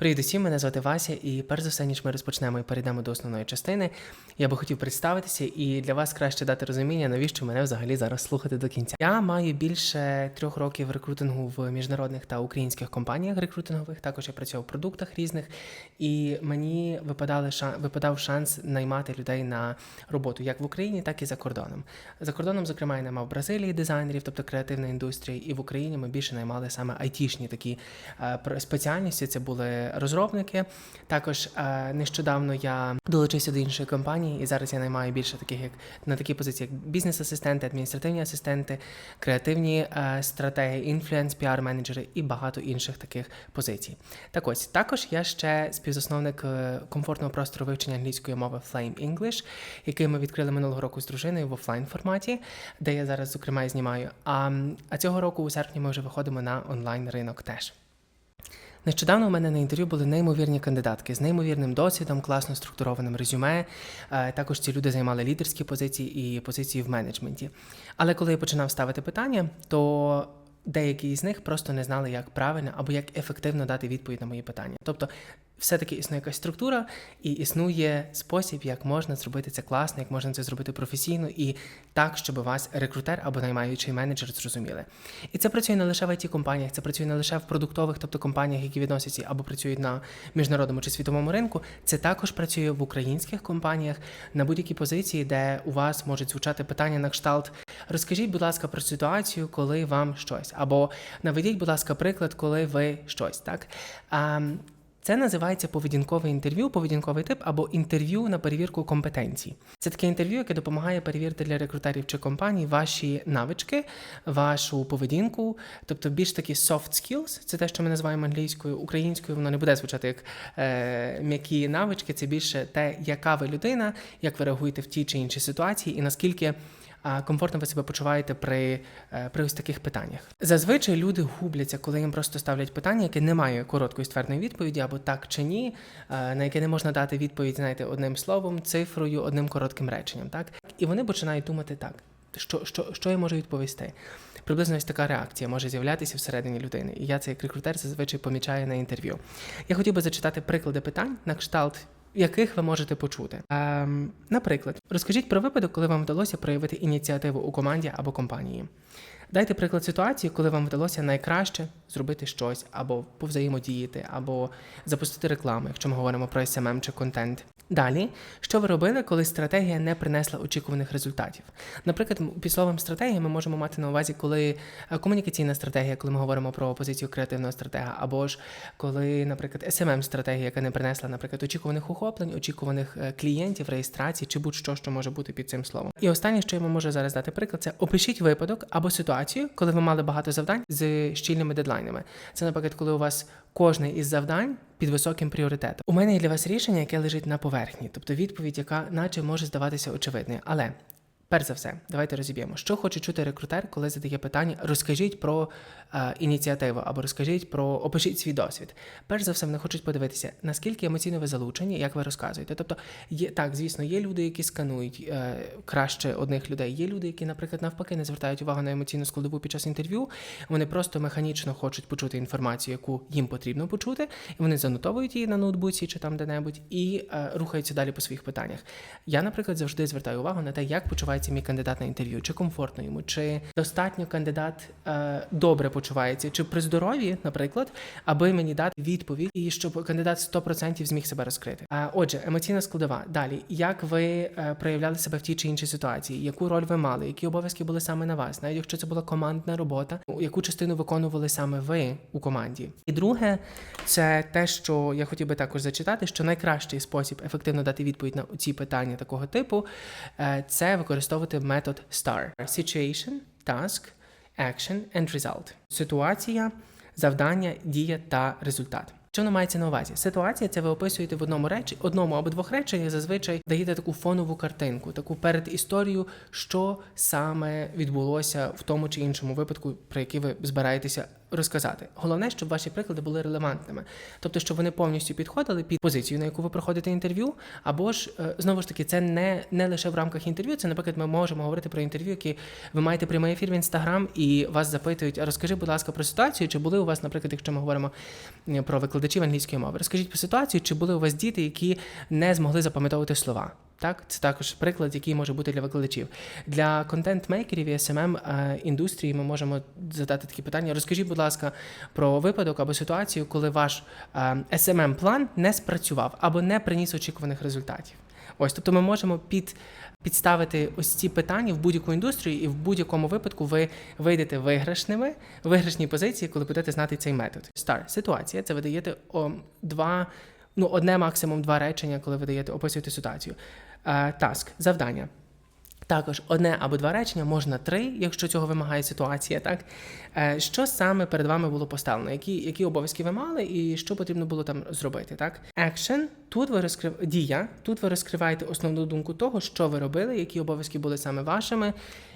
Привіт усім, мене звати Вася, і перш за все, ніж ми розпочнемо і перейдемо до основної частини, я би хотів представитися і для вас краще дати розуміння, навіщо мене взагалі зараз слухати до кінця. Я маю більше трьох років рекрутингу в міжнародних та українських компаніях рекрутингових. Також я працював в продуктах різних, і мені випадали випадав шанс наймати людей на роботу як в Україні, так і за кордоном. За кордоном, зокрема, я наймав в Бразилії дизайнерів, тобто креативна індустрія, і в Україні ми більше наймали саме айтішні такі е, спеціальності. Це були розробники. Також е, нещодавно я долучився до іншої компанії, і зараз я наймаю більше таких, як на такі позиції, як бізнес-асистенти, адміністративні асистенти, креативні е, стратегії, інфлюенс, піар-менеджери і багато інших таких позицій. Так ось також я ще співзасновник е, комфортного простору вивчення англійської мови Flame English, який ми відкрили минулого року з дружиною в офлайн форматі, де я зараз зокрема і знімаю. А, а цього року у серпні ми вже виходимо на онлайн ринок теж. Нещодавно у мене на інтерв'ю були неймовірні кандидатки з неймовірним досвідом, класно структурованим резюме. Е, Також ці люди займали лідерські позиції і позиції в менеджменті. Але коли я починав ставити питання, то деякі з них просто не знали, як правильно або як ефективно дати відповідь на мої питання. Тобто, все-таки існує якась структура і існує спосіб, як можна зробити це класно, як можна це зробити професійно і так, щоб вас рекрутер або наймаючий менеджер зрозуміли. І це працює не лише в it компаніях, це працює не лише в продуктових, тобто компаніях, які відносяться або працюють на міжнародному чи світовому ринку. Це також працює в українських компаніях на будь-якій позиції, де у вас можуть звучати питання на кшталт. Розкажіть, будь ласка, про ситуацію, коли вам щось, або наведіть, будь ласка, приклад, коли ви щось. Так а, це називається поведінкове інтерв'ю, поведінковий тип або інтерв'ю на перевірку компетенцій. Це таке інтерв'ю, яке допомагає перевірити для рекрутерів чи компаній ваші навички, вашу поведінку, тобто більш такі soft skills, це те, що ми називаємо англійською, українською, воно не буде звучати як е, м'які навички, це більше те, яка ви людина, як ви реагуєте в тій чи іншій ситуації, і наскільки. Комфортно ви себе почуваєте при, е, при ось таких питаннях. Зазвичай люди губляться, коли їм просто ставлять питання, яке не має короткої ствердної відповіді, або так чи ні, е, на яке не можна дати відповідь, знаєте, одним словом, цифрою, одним коротким реченням. Так і вони починають думати так. Що, що, що я можу відповісти? Приблизно ось така реакція може з'являтися всередині людини. І я це як рекрутер зазвичай помічаю на інтерв'ю. Я хотів би зачитати приклади питань на кшталт, яких ви можете почути. Ем, наприклад, розкажіть про випадок, коли вам вдалося проявити ініціативу у команді або компанії. Дайте приклад ситуації, коли вам вдалося найкраще зробити щось, або повзаємодіяти, або запустити рекламу, якщо ми говоримо про SMM чи контент. Далі, що ви робили, коли стратегія не принесла очікуваних результатів? Наприклад, під словом стратегія ми можемо мати на увазі, коли е, комунікаційна стратегія, коли ми говоримо про позицію креативного стратега, або ж коли, наприклад, smm стратегія, яка не принесла, наприклад, очікуваних охоплень, очікуваних е, клієнтів, реєстрацій чи будь-що, що може бути під цим словом. І останнє, що я вам можу зараз дати приклад, це опишіть випадок або ситуацію, коли ви мали багато завдань з щільними дедлайнами. Це, наприклад, коли у вас кожне із завдань під високим пріоритетом. У мене є для вас рішення, яке лежить на поверхні, тобто відповідь, яка наче може здаватися очевидною, але. Перш за все, давайте розіб'ємо, що хоче чути рекрутер, коли задає питання. Розкажіть про е, ініціативу або розкажіть про опишіть свій досвід. Перш за все, вони хочуть подивитися, наскільки емоційно ви залучені, як ви розказуєте. Тобто, є так, звісно, є люди, які сканують е, краще одних людей. Є люди, які, наприклад, навпаки, не звертають увагу на емоційну складову під час інтерв'ю. Вони просто механічно хочуть почути інформацію, яку їм потрібно почути, і вони занотовують її на ноутбуці чи там де-небудь, і е, рухаються далі по своїх питаннях. Я, наприклад, завжди звертаю увагу на те, як почувається мій кандидат на інтерв'ю, чи комфортно йому, чи достатньо кандидат е, добре почувається, чи при здоров'ї, наприклад, аби мені дати відповідь, і щоб кандидат 100% зміг себе розкрити. А отже, емоційна складова. Далі, як ви е, проявляли себе в тій чи іншій ситуації, яку роль ви мали, які обов'язки були саме на вас, навіть якщо це була командна робота, яку частину виконували саме ви у команді. І друге, це те, що я хотів би також зачитати, що найкращий спосіб ефективно дати відповідь на ці питання такого типу, е, це використовувати метод STAR. Situation, Task, Action and Result. Ситуація, завдання, дія та результат. Що воно мається на увазі? Ситуація це ви описуєте в одному речі, одному або двох реченнях, зазвичай даєте таку фонову картинку, таку перед історію, що саме відбулося в тому чи іншому випадку, про який ви збираєтеся розказати. Головне, щоб ваші приклади були релевантними, тобто, щоб вони повністю підходили під позицію, на яку ви проходите інтерв'ю, або ж е, знову ж таки, це не, не лише в рамках інтерв'ю. Це, наприклад, ми можемо говорити про інтерв'ю, які ви маєте прямий ефір в інстаграм, і вас запитують: а розкажи, будь ласка, про ситуацію, чи були у вас, наприклад, якщо ми говоримо про викладачів англійської мови, розкажіть про ситуацію, чи були у вас діти, які не змогли запам'ятовувати слова. Так, це також приклад, який може бути для викладачів. Для контент-мейкерів і SMM е, індустрії ми можемо задати такі питання. Розкажіть, будь ласка, про випадок або ситуацію, коли ваш е, SMM план не спрацював або не приніс очікуваних результатів. Ось, тобто ми можемо під, підставити ось ці питання в будь-яку індустрію, і в будь-якому випадку ви вийдете виграшними, в виграшній позиції, коли будете знати цей метод. Стар ситуація це ви даєте о, два, ну одне максимум два речення, коли ви даєте описуєте ситуацію. Таск, завдання. Також одне або два речення, можна три, якщо цього вимагає ситуація. Так Е, що саме перед вами було поставлено? Які які обов'язки ви мали, і що потрібно було там зробити? Так, Action, тут ви розкрив дія. Тут ви розкриваєте основну думку того, що ви робили, які обов'язки були саме вашими,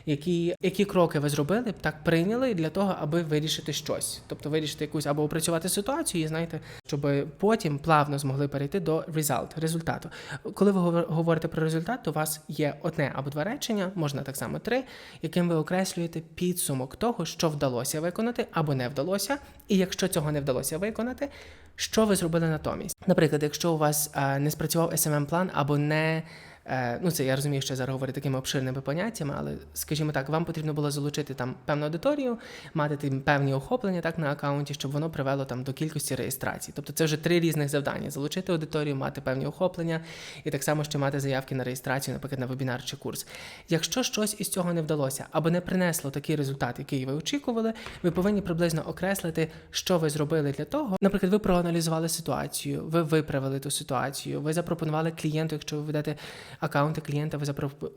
які які кроки ви зробили, так прийняли для того, аби вирішити щось, тобто вирішити якусь або опрацювати ситуацію, і знаєте, щоб потім плавно змогли перейти до result, результату. Коли ви говорите про результат, то у вас є одне або два речення, можна так само три, яким ви окреслюєте підсумок того, що вдалося виконати або не вдалося. І якщо цього не вдалося виконати, що ви зробили натомість? Наприклад, якщо у вас а, не спрацював smm план або не Е, ну це я розумію, що я зараз говорю такими обширними поняттями, але скажімо так, вам потрібно було залучити там певну аудиторію, мати там певні охоплення так на аккаунті, щоб воно привело там до кількості реєстрацій. Тобто це вже три різних завдання: залучити аудиторію, мати певні охоплення, і так само ще мати заявки на реєстрацію, наприклад, на вебінар чи курс. Якщо щось із цього не вдалося або не принесло такий результат, який ви очікували, ви повинні приблизно окреслити, що ви зробили для того. Наприклад, ви проаналізували ситуацію, ви виправили ту ситуацію, ви запропонували клієнту, якщо ви ведете аккаунти клієнта, ви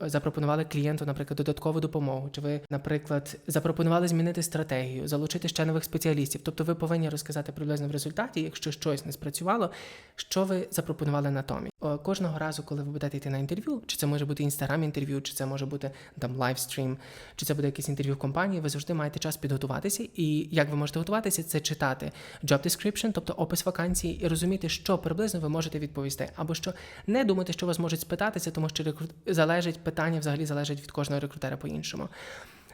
запропонували клієнту, наприклад, додаткову допомогу, чи ви, наприклад, запропонували змінити стратегію, залучити ще нових спеціалістів. Тобто ви повинні розказати приблизно в результаті, якщо щось не спрацювало, що ви запропонували натомість. Кожного разу, коли ви будете йти на інтерв'ю, чи це може бути інстаграм-інтерв'ю, чи це може бути там лайвстрім, чи це буде якесь інтерв'ю в компанії, ви завжди маєте час підготуватися. І як ви можете готуватися, це читати job description, тобто опис вакансії, і розуміти, що приблизно ви можете відповісти, або що не думати, що вас можуть спитатися, тому що рекрут... залежить питання взагалі залежить від кожного рекрутера по-іншому.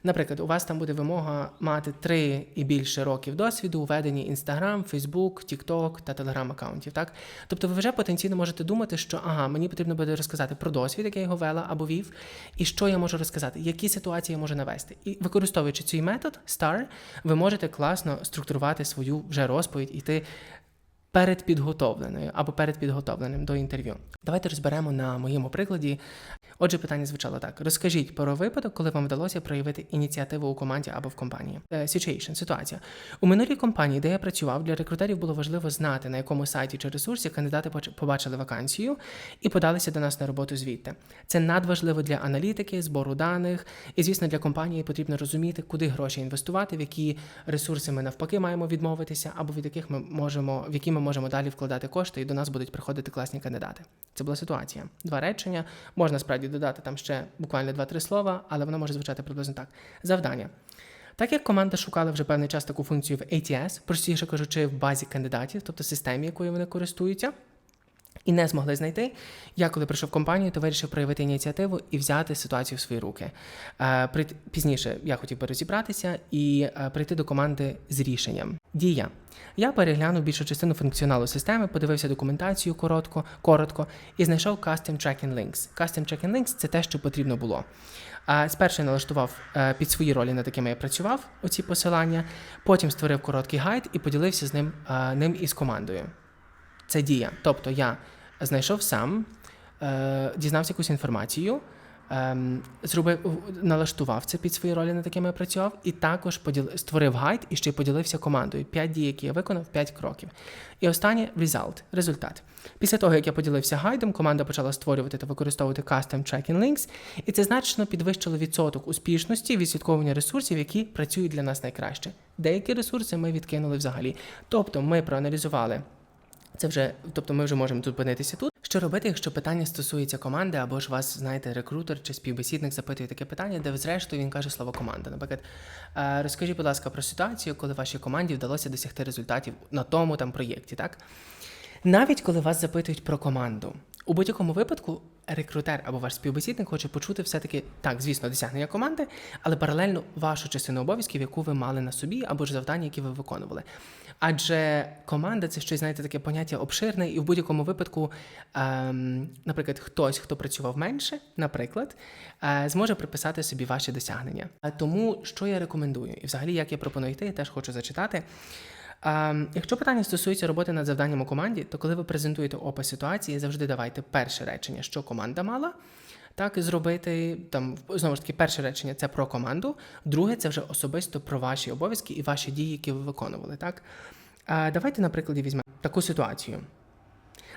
Наприклад, у вас там буде вимога мати три і більше років досвіду у веденні Instagram, Facebook, TikTok та Telegram аккаунтів. Так, тобто, ви вже потенційно можете думати, що ага, мені потрібно буде розказати про досвід, який я його вела або вів, і що я можу розказати, які ситуації я можу навести. І використовуючи цей метод STAR, ви можете класно структурувати свою вже розповідь, іти передпідготовленою або передпідготовленим до інтерв'ю. Давайте розберемо на моєму прикладі. Отже, питання звучало так: розкажіть про випадок, коли вам вдалося проявити ініціативу у команді або в компанії. Е, situation, ситуація у минулій компанії, де я працював, для рекрутерів було важливо знати, на якому сайті чи ресурсі кандидати побачили вакансію і подалися до нас на роботу звідти. Це надважливо для аналітики, збору даних, і звісно, для компанії потрібно розуміти, куди гроші інвестувати, в які ресурси ми навпаки маємо відмовитися, або від яких ми можемо, в які ми можемо далі вкладати кошти, і до нас будуть приходити класні кандидати. Це була ситуація. Два речення. Можна справді додати там ще буквально два-три слова, але воно може звучати приблизно так. Завдання. Так як команда шукала вже певний час таку функцію в ATS, простіше кажучи, в базі кандидатів, тобто системі, якою вони користуються. І не змогли знайти. Я, коли прийшов в компанію, то вирішив проявити ініціативу і взяти ситуацію в свої руки. Е, пізніше я хотів би розібратися і е, прийти до команди з рішенням. Дія. Я переглянув більшу частину функціоналу системи, подивився документацію коротко, коротко і знайшов Custom Tracking Links. Custom Tracking Links – це те, що потрібно було. Спершу я налаштував е, під свої ролі, над якими я працював, оці посилання. Потім створив короткий гайд і поділився з ним ним із командою. Це дія. Тобто я знайшов сам, е, дізнався якусь інформацію, е, зробив, налаштував це під свої ролі, над якими я працював, і також поділ, створив гайд і ще й поділився командою. П'ять дій, які я виконав, п'ять кроків. І останнє result, результат. Після того, як я поділився гайдом, команда почала створювати та використовувати Custom Tracking Links, і це значно підвищило відсоток успішності відслідковування ресурсів, які працюють для нас найкраще. Деякі ресурси ми відкинули взагалі. Тобто ми проаналізували. Це вже, тобто ми вже можемо зупинитися тут. Що робити, якщо питання стосується команди, або ж вас, знаєте, рекрутер чи співбесідник запитує таке питання, де зрештою він каже слово команда. Наприклад, е, розкажіть, будь ласка, про ситуацію, коли вашій команді вдалося досягти результатів на тому там проєкті, так? Навіть коли вас запитують про команду, у будь-якому випадку рекрутер або ваш співбесідник хоче почути все-таки так, звісно, досягнення команди, але паралельно вашу частину обов'язків, яку ви мали на собі, або ж завдання, які ви виконували. Адже команда це щось, знаєте, таке поняття обширне, і в будь-якому випадку, ем, наприклад, хтось, хто працював менше, наприклад, е, зможе приписати собі ваші досягнення. А тому, що я рекомендую, і взагалі, як я пропоную йти, я теж хочу зачитати. Ем, якщо питання стосується роботи над завданням у команді, то коли ви презентуєте опис ситуації, завжди давайте перше речення, що команда мала. Так, зробити там знову ж таки перше речення це про команду, друге це вже особисто про ваші обов'язки і ваші дії, які ви виконували. Так, давайте, наприклад, візьмемо таку ситуацію.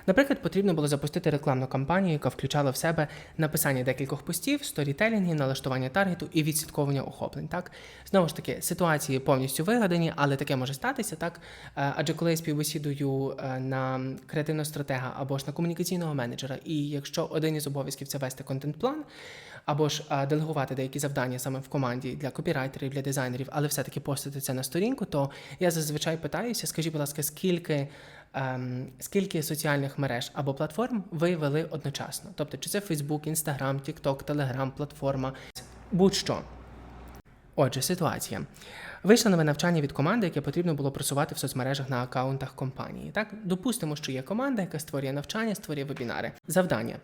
Наприклад, потрібно було запустити рекламну кампанію, яка включала в себе написання декількох постів, сторітелінгів, налаштування таргету і відслідковування охоплень. Так знову ж таки, ситуації повністю вигадані, але таке може статися, так Е, адже коли я співбесідую е, на креативного стратега або ж на комунікаційного менеджера, і якщо один із обов'язків це вести контент-план, або ж е, делегувати деякі завдання саме в команді для копірайтерів, для дизайнерів, але все-таки постити це на сторінку, то я зазвичай питаюся, скажіть, будь ласка, скільки. Ем, скільки соціальних мереж або платформ ви вели одночасно? Тобто, чи це Facebook, Instagram, TikTok, Telegram, платформа, будь-що. Отже, ситуація. Вийшло нове навчання від команди, яке потрібно було просувати в соцмережах на аккаунтах компанії. Так, допустимо, що є команда, яка створює навчання, створює вебінари. Завдання.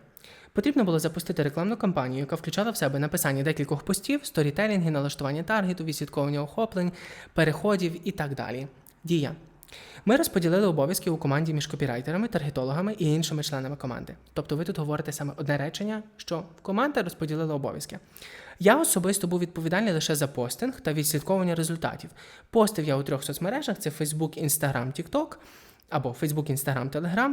Потрібно було запустити рекламну кампанію, яка включала в себе написання декількох постів, сторітелінги, налаштування таргету, відслідковування охоплень, переходів і так далі. Дія. Ми розподілили обов'язки у команді між копірайтерами, таргетологами і іншими членами команди. Тобто ви тут говорите саме одне речення, що команда розподілила обов'язки. Я особисто був відповідальний лише за постинг та відслідковування результатів. Постив я у трьох соцмережах: це Facebook, Instagram, TikTok, або Facebook, Instagram, Telegram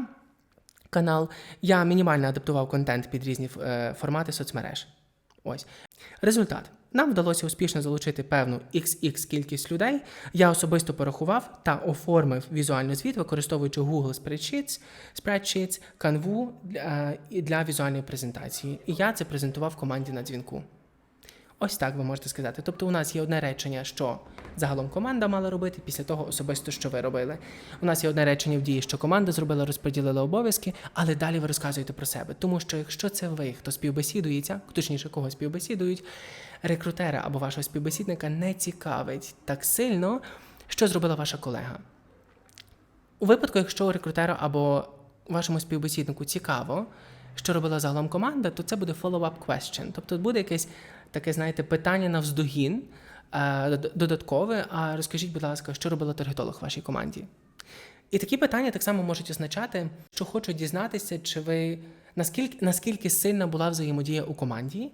канал. Я мінімально адаптував контент під різні е, формати соцмереж. Ось результат. Нам вдалося успішно залучити певну XX кількість людей. Я особисто порахував та оформив візуальний звіт, використовуючи Google Spreadsheets, Spreadsheets, Canva для, для візуальної презентації. І я це презентував команді на дзвінку. Ось так ви можете сказати. Тобто, у нас є одне речення, що загалом команда мала робити, після того особисто, що ви робили. У нас є одне речення в дії, що команда зробила, розподілила обов'язки, але далі ви розказуєте про себе. Тому що якщо це ви, хто співбесідується, точніше, кого співбесідують, рекрутера або вашого співбесідника не цікавить так сильно, що зробила ваша колега. У випадку, якщо у рекрутера або вашому співбесіднику цікаво, що робила загалом команда, то це буде follow-up question. Тобто буде якесь таке, знаєте, питання на вздогін е, додаткове. А розкажіть, будь ласка, що робила таргетолог в вашій команді? І такі питання так само можуть означати, що хочу дізнатися, чи ви наскільки наскільки сильна була взаємодія у команді,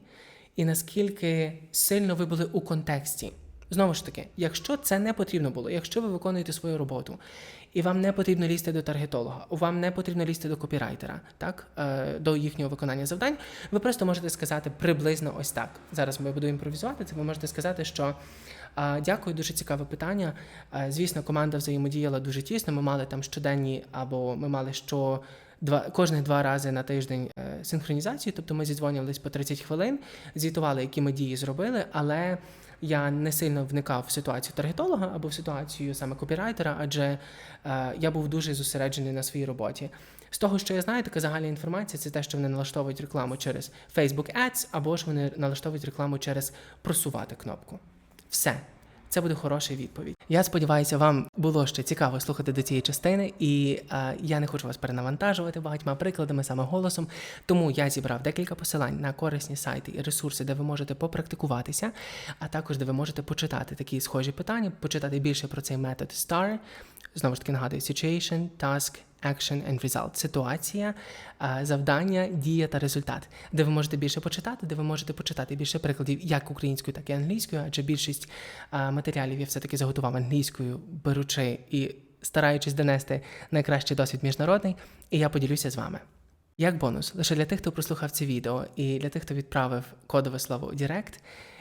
і наскільки сильно ви були у контексті. Знову ж таки, якщо це не потрібно було, якщо ви виконуєте свою роботу, і вам не потрібно лізти до таргетолога, вам не потрібно лізти до копірайтера, так, е, до їхнього виконання завдань, ви просто можете сказати приблизно ось так. Зараз ми буду імпровізувати це. Ви можете сказати, що дякую, дуже цікаве питання. Е, звісно, команда взаємодіяла дуже тісно. Ми мали там щоденні, або ми мали що. Два кожних два рази на тиждень е, синхронізацію, тобто ми зідзвонювались по 30 хвилин, звітували, які ми дії зробили, але я не сильно вникав в ситуацію таргетолога або в ситуацію саме копірайтера, адже е, я був дуже зосереджений на своїй роботі. З того, що я знаю, така загальна інформація це те, що вони налаштовують рекламу через Facebook Ads, або ж вони налаштовують рекламу через просувати кнопку. Все. Це буде хороша відповідь. Я сподіваюся, вам було ще цікаво слухати до цієї частини, і е, я не хочу вас перенавантажувати багатьма прикладами, саме голосом. Тому я зібрав декілька посилань на корисні сайти і ресурси, де ви можете попрактикуватися, а також де ви можете почитати такі схожі питання, почитати більше про цей метод STAR. Знову ж таки нагадую, situation, task, action and result. Ситуація, завдання, дія та результат, де ви можете більше почитати, де ви можете почитати більше прикладів як українською, так і англійською, адже більшість матеріалів я все-таки заготував англійською, беручи і стараючись донести найкращий досвід міжнародний, і я поділюся з вами. Як бонус, лише для тих, хто прослухав це відео, і для тих, хто відправив кодове слово Direct,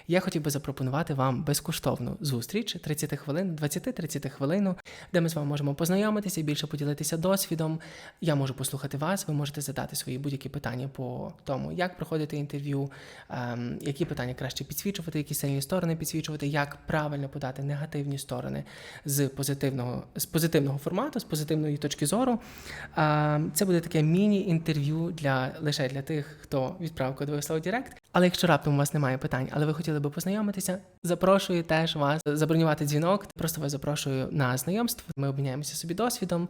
я хотів би запропонувати вам безкоштовну зустріч 30 хвилин, 20-30 хвилин, де ми з вами можемо познайомитися, більше поділитися досвідом. Я можу послухати вас, ви можете задати свої будь-які питання по тому, як проходити інтерв'ю, ем, які питання краще підсвічувати, які сильні сторони підсвічувати, як правильно подати негативні сторони з позитивного, з позитивного формату, з позитивної точки зору. Ем, це буде таке міні-інтерв'ю для лише для тих, хто відправив кодове слово Директ. Але якщо раптом у вас немає питань, але ви хотіли би познайомитися, запрошую теж вас забронювати дзвінок. Просто вас запрошую на знайомство. Ми обміняємося собі досвідом,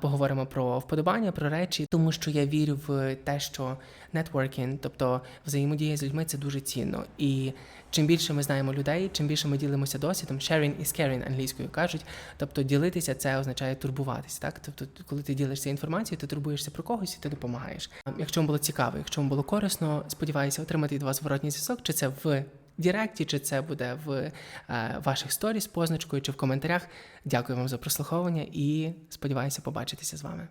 поговоримо про вподобання, про речі, тому що я вірю в те, що нетворкінг, тобто взаємодія з людьми, це дуже цінно. І чим більше ми знаємо людей, чим більше ми ділимося досвідом, sharing is caring англійською кажуть. Тобто ділитися це означає турбуватися. Так, тобто, коли ти ділишся інформацією, ти турбуєшся про когось і ти допомагаєш. Якщо вам було цікаво, якщо вам було корисно, сподіваюся отримати від вас зворотній зв'язок, чи це в Діректі, чи це буде в е, ваших сторіс позначкою, чи в коментарях. Дякую вам за прослуховування і сподіваюся побачитися з вами.